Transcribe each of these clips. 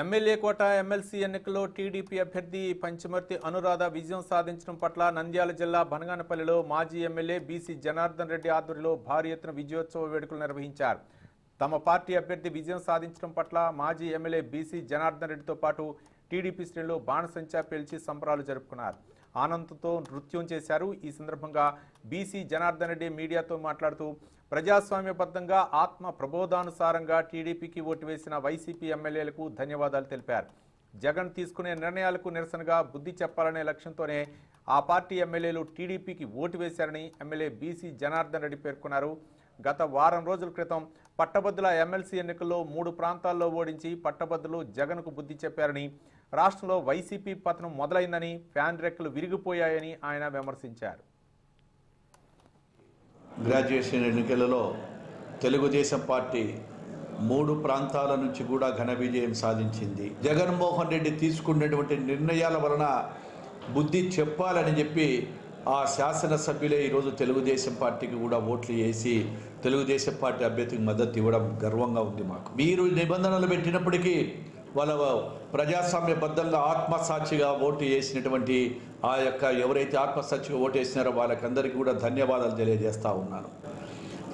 MLA quota MLC ఎన్నికల్లో TDP అభ్యర్థి పంచమర్తి అనురాధ విజయం సాధించడం పట్ల నంద్యాల జిల్లా బనగానపల్లిలో మాజీ ఎమ్మెల్యే బీసీ జనార్దన్ రెడ్డి ఆధ్వర్యంలో భారీ ఎత్తున విజయోత్సవ వేడుకలు నిర్వహించారు. తమ పార్టీ అభ్యర్థి విజయం సాధించడం పట్ల మాజీ ఎమ్మెల్యే బీసీ జనార్దన్ రెడ్డితో పాటు టీడీపీ శ్రేణులు బాణసంచా పేల్చి సంబరాలు జరుపుకున్నారు. ఆనందంతో నృత్యం చేశారు. ఈ సందర్భంగా బీసీ జనార్దన్ రెడ్డి మీడియాతో మాట్లాడుతూ ప్రజాస్వామ్యబద్ధంగా ఆత్మ ప్రబోధానుసారంగా టీడీపీకి ఓటు వేసిన వైసీపీ ఎమ్మెల్యేలకు ధన్యవాదాలు తెలిపారు. జగన్ తీసుకునే నిర్ణయాలకు నిరసనగా బుద్ధి చెప్పాలనే లక్ష్యంతోనే ఆ పార్టీ ఎమ్మెల్యేలు టీడీపీకి ఓటు వేశారని ఎమ్మెల్యే బీసీ జనార్దన్ రెడ్డి పేర్కొన్నారు. గత వారం రోజుల క్రితం పట్టభద్రుల ఎమ్మెల్సీ ఎన్నికల్లో మూడు ప్రాంతాల్లో ఓడించి పట్టభద్రులు జగన్కు బుద్ధి చెప్పారని రాష్ట్రంలో వైసీపీ పతనం మొదలైందని ఫ్యాన్ రెక్కలు విరిగిపోయాయని ఆయన విమర్శించారు. గ్రాడ్యుయేషన్ ఎన్నికలలో తెలుగుదేశం పార్టీ మూడు ప్రాంతాల నుంచి కూడా ఘన విజయం సాధించింది. జగన్మోహన్ రెడ్డి తీసుకున్నటువంటి నిర్ణయాల వలన బుద్ధి చెప్పాలని చెప్పి ఆ శాసనసభ్యులే ఈరోజు తెలుగుదేశం పార్టీకి కూడా ఓట్లు వేసి తెలుగుదేశం పార్టీ అభ్యర్థికి మద్దతు ఇవ్వడం గర్వంగా ఉంది మాకు. మీరు నిబంధనలు పెట్టినప్పటికీ వాళ్ళ ప్రజాస్వామ్యబద్ధంగా ఆత్మసాక్షిగా ఓటు వేసినటువంటి ఆ యొక్క ఎవరైతే ఆత్మసాక్షిగా ఓటు వేసినారో వాళ్ళకందరికీ కూడా ధన్యవాదాలు తెలియజేస్తూ ఉన్నాను.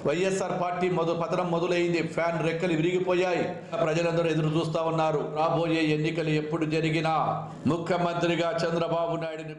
వైఎస్ఆర్ పార్టీ మొదలు పతనం మొదలైంది. ఫ్యాన్ రెక్కలు విరిగిపోయాయి. ప్రజలందరూ ఎదురు చూస్తూ ఉన్నారు. రాబోయే ఎన్నికలు ఎప్పుడు జరిగినా ముఖ్యమంత్రిగా చంద్రబాబు నాయుడుని